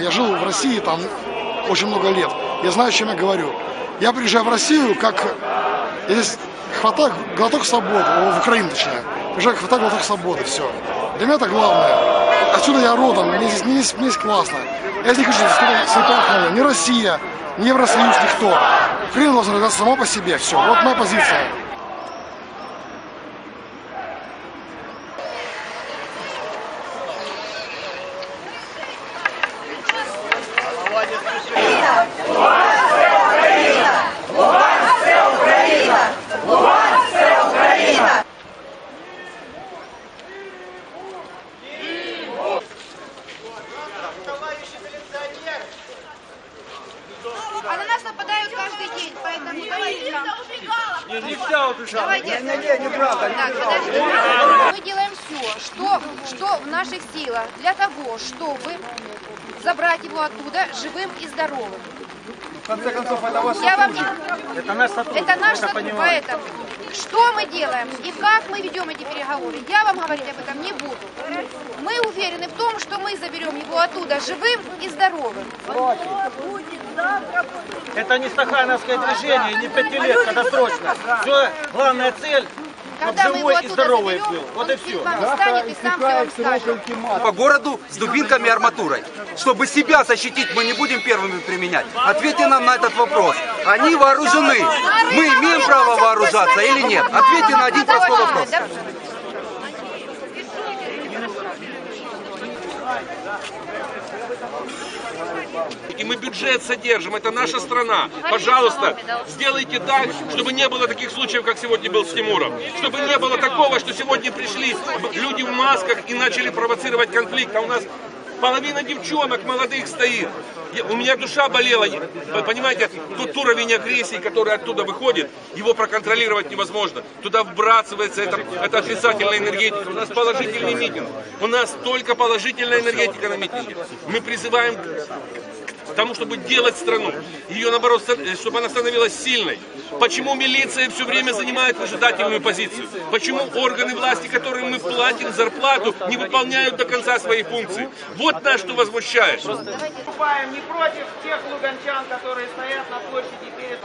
Я жил в России там очень много лет. Я знаю, о чем я говорю. Я приезжаю в Россию как... Я здесь хватает глоток свободы, в Украину точнее. Приезжаю, хватает глоток свободы, все. Для меня это главное. Отсюда я родом, мне здесь, мне здесь, мне здесь классно. Я здесь не хочу святая ни Россия, ни Евросоюз, никто. Украина должна развиваться сама по себе, все. Вот моя позиция. А на нас нападают каждый день, поэтому давайте нам. Не, нельзя убежать. Давайте. Не, не, неправда. Так, подождите. Мы делаем все, что, что в наших силах для того, чтобы забрать его оттуда живым и здоровым. В конце концов, это ваш Я вам сотрудник. не... Это наш сотрудник. Это наш сотрудник, поэтому что мы делаем и как мы ведем эти переговоры, я вам говорить об этом не буду. Мы уверены в том, что мы заберем его оттуда живым и здоровым. Это не стахановское движение, не пятилетка, досрочно. Все, главная цель, Когда мы его живой и оттуда здоровый заберем, был. Вот и все. к вам встанет и сам все вам скажет. по городу с дубинками и арматурой. Чтобы себя защитить, мы не будем первыми применять. Ответьте нам на этот вопрос. Они вооружены. Мы имеем право вооружаться или нет? Ответьте на один простой вопрос. И мы бюджет содержим, это наша страна. Пожалуйста, сделайте так, чтобы не было таких случаев, как сегодня был с Тимуром. Чтобы не было такого, что сегодня пришли люди в масках и начали провоцировать конфликт. А у нас половина девчонок молодых стоит. Я- у меня душа болела. Вы понимаете, тот уровень агрессии, который оттуда выходит, его проконтролировать невозможно. Туда вбрасывается это, это отрицательная энергетика. У нас положительный митинг. У нас только положительная энергетика на митинге. Мы призываем тому, чтобы делать страну. Ее, наоборот, ста- чтобы она становилась сильной. Почему милиция все время занимает выжидательную позицию? Почему органы власти, которым мы платим зарплату, не выполняют до конца свои функции? Вот нас что возмущает. выступаем не против тех луганчан, которые стоят на площади перед